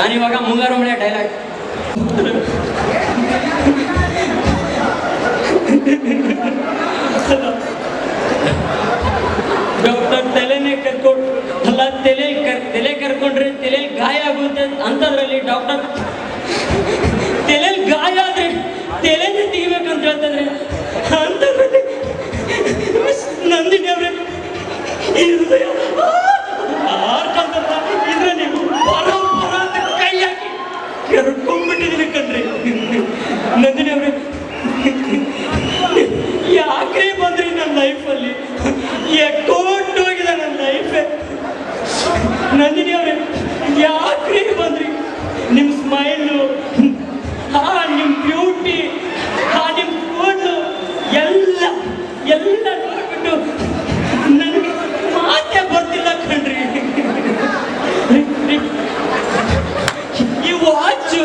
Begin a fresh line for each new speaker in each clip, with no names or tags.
ನಾನಿವಾಗ ಮುಂಗಾರು ಮಳೆ ಡೈಲಾಗ್ ಡಾಕ್ಟರ್ ತಲೆನೇ ಕರ್ಕೊಂಡು ಅಲ್ಲ ತಲೆ ಕರ್ ತಲೆ ಕರ್ಕೊಂಡ್ರೆ ತಲೆಯಲ್ಲಿ ಗಾಯ ಆಗುತ್ತೆ ಅಂತದ್ರಲ್ಲಿ ಡಾಕ್ಟರ್ ತಲೆಯಲ್ಲಿ ಗಾಯ ಆದ್ರೆ ತಲೆನೇ ತೆಗಿಬೇಕಂತ ಹೇಳ್ತಂದ್ರೆ ಕೆರ್ಕೊಂಡ್ಬಿಟ್ಟಿದ್ದೀನಿ ಕಣ್ರಿ. ನಂದಿನಿ ಅವ್ರೆ ಯಾಕ್ರಿ ಬಂದ್ರಿ ನನ್ನ ಲೈಫಲ್ಲಿ ಎಕ್ಕೊಂಡು ಹೋಗಿದೆ ನನ್ನ ಲೈಫೇ ನಂದಿನಿ ಅವ್ರೆ, ಯಾಕ್ರಿ ಬಂದ್ರಿ? ನಿಮ್ಮ ಸ್ಮೈಲು ಹಾ ನಿಮ್ಮ ಬ್ಯೂಟಿ ಹಾ ನಿಮ್ಮ ಫೋಟು ಎಲ್ಲ ಎಲ್ಲ ನೋಡ್ಬಿಟ್ಟು ನನಗೆ ಮಾತೇ ಬರ್ತಿಲ್ಲ ಕಣ್ರಿ. ಈ ವಾಚ್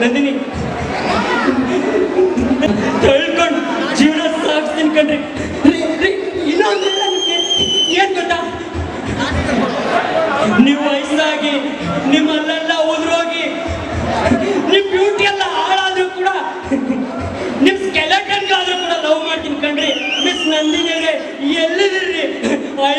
ನಂದಿನಿ. ತಳ್ಕೊಂಡು ಜೀವನ ಸಾಗಿಸ್ತೀನಿ ಕಣ್ರಿ. ಇನ್ನೊಂದು ಏನು ಗೊತ್ತಾ? ನೀವು ವಯಸ್ಸಾಗಿ, ನಿಮ್ಮಲ್ಲೆಲ್ಲ ಉದುರೋಗಿ, ನಿಮ್ ಬ್ಯೂಟಿ ಎಲ್ಲ ಹಾಳಾದ್ರೂ ಕೂಡ, ನಿಮ್ ಸ್ಕೆಲೆಟನ್ಗಾದ್ರೂ ಕೂಡ ಲವ್ ಮಾಡ್ತೀನಿ ಕಣ್ರಿ. Miss Nandini ಎಲ್ಲಿದ್ರಿ I